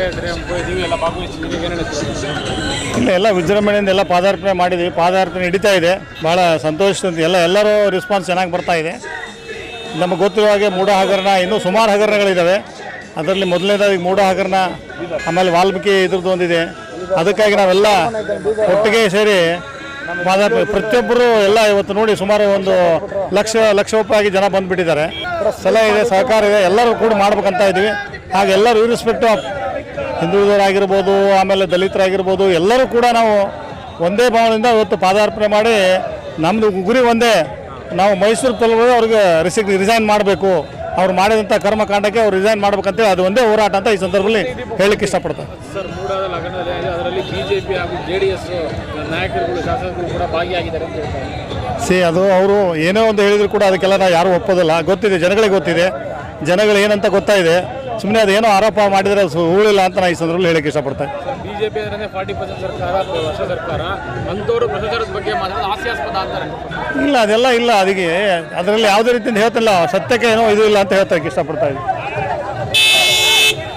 ಹೇಳ್ತೀರಿ ಇಲ್ಲ, ಎಲ್ಲ ವಿಜೃಂಭಣೆಯಿಂದ ಎಲ್ಲ ಪಾದಾರ್ಪಣೆ ಮಾಡಿದ್ವಿ. ಪಾದಾರ್ಪಣೆ ನಡೀತಾ ಇದೆ. ಭಾಳ ಸಂತೋಷದಿಂದ ಎಲ್ಲ, ಎಲ್ಲರೂ ರೆಸ್ಪಾನ್ಸ್ ಚೆನ್ನಾಗಿ ಬರ್ತಾ ಇದೆ. ನಮಗೆ ಗೊತ್ತಿರೋ ಹಾಗೆ ಮೂಢ ಹಗರಣ ಇನ್ನೂ ಸುಮಾರು ಹಗರಣಗಳಿದ್ದಾವೆ ಅದರಲ್ಲಿ ಮೊದಲನೇದಾಗಿ ಮೂಢ ಹಗರಣ, ಆಮೇಲೆ ವಾಲ್ಮೀಕಿ ಇದ್ರದ್ದು ಒಂದಿದೆ. ಅದಕ್ಕಾಗಿ ನಾವೆಲ್ಲ ಒಟ್ಟಿಗೆ ಸೇರಿ ಪ್ರತಿಯೊಬ್ಬರು ಎಲ್ಲ ಇವತ್ತು ನೋಡಿ ಸುಮಾರು ಒಂದು ಲಕ್ಷ ಲಕ್ಷ ರೂಪಾಯಿ ಜನ ಬಂದುಬಿಟ್ಟಿದ್ದಾರೆ. ಸಲಹೆ ಇದೆ ಸಹಕಾರ ಇದೆ ಎಲ್ಲರೂ ಕೂಡ ಮಾಡ್ಬೇಕಂತ ಇದ್ದೀವಿ. ಹಾಗೆ ಎಲ್ಲರೂ ಇರಿಸ್ಪೆಕ್ಟ್ ಆಫ್ ಹಿಂದುಳಿದವರಾಗಿರ್ಬೋದು ಆಮೇಲೆ ದಲಿತರಾಗಿರ್ಬೋದು ಎಲ್ಲರೂ ಕೂಡ ನಾವು ಒಂದೇ ಭಾವದಿಂದ ಇವತ್ತು ಪಾದಾರ್ಪಣೆ ಮಾಡಿ ನಮ್ಮದು ಗುರಿ ಒಂದೇ. ನಾವು ಮೈಸೂರು ತಲುಪೋದು ಅವ್ರಿಗೆ ರಿಸಿಕ್ ರಿಸೈನ್ ಮಾಡಬೇಕು. ಅವ್ರು ಮಾಡಿದಂಥ ಕರ್ಮಕಾಂಡಕ್ಕೆ ಅವ್ರು ರಿಸೈನ್ ಮಾಡ್ಬೇಕಂತೇಳಿ ಅದು ಒಂದೇ ಹೋರಾಟ ಅಂತ ಈ ಸಂದರ್ಭದಲ್ಲಿ ಹೇಳಕ್ಕೆ ಇಷ್ಟಪಡ್ತಾರೆ ಅದರಲ್ಲಿ ಬಿಜೆಪಿ ಹಾಗೂ ಜೆ ಡಿ ಎಸ್ ನಾಯಕರುಗಳು ಶಾಸಕರು ಕೂಡ ಭಾಗಿಯಾಗಿದ್ದಾರೆ ಅಂತ ಹೇಳ್ತಾರೆ. ಸಿ ಅದು ಅವರು ಏನೋ ಒಂದು ಹೇಳಿದ್ರು ಕೂಡ ಅದಕ್ಕೆಲ್ಲ ನಾವು ಯಾರೂ ಒಪ್ಪೋದಿಲ್ಲ. ಗೊತ್ತಿದೆ ಜನಗಳಿಗೆ ಗೊತ್ತಿದೆ. ಜನಗಳು ಏನಂತ ಗೊತ್ತಾಯಿದೆ. ಸುಮ್ಮನೆ ಅದೇನೋ ಆರೋಪ ಮಾಡಿದರೆ ಅದು ಉಳಿಲ್ಲ ಅಂತ ನಾನು ಈ ಸಂದರ್ಭದಲ್ಲಿ ಹೇಳಕ್ಕೆ ಇಷ್ಟಪಡ್ತೇನೆ ಬಿಜೆಪಿ ಅಂದ್ರೆ ಫಾರ್ಟಿ ಪರ್ಸೆಂಟ್ ಸರ್ಕಾರ ವರ್ಷ ಸರ್ಕಾರ. ಅಂಥವ್ರು ಭ್ರಷ್ಟಾಚಾರದ ಬಗ್ಗೆ ಮಾತಾಡೋದು ಹಾಸ್ಯಾಸ್ಪದ ಅಂತಾರೆ. ಇಲ್ಲ ಅದೆಲ್ಲ ಇಲ್ಲ. ಅದಕ್ಕೆ ಅದರಲ್ಲಿ ಯಾವುದೇ ರೀತಿಯಿಂದ ಹೇಳ್ತಿಲ್ಲ. ಸತ್ಯಕ್ಕೆ ಏನೋ ಇದು ಇಲ್ಲ ಅಂತ ಹೇಳ್ತಾ ಇಷ್ಟಪಡ್ತಾ ಇದ್ದೀನಿ.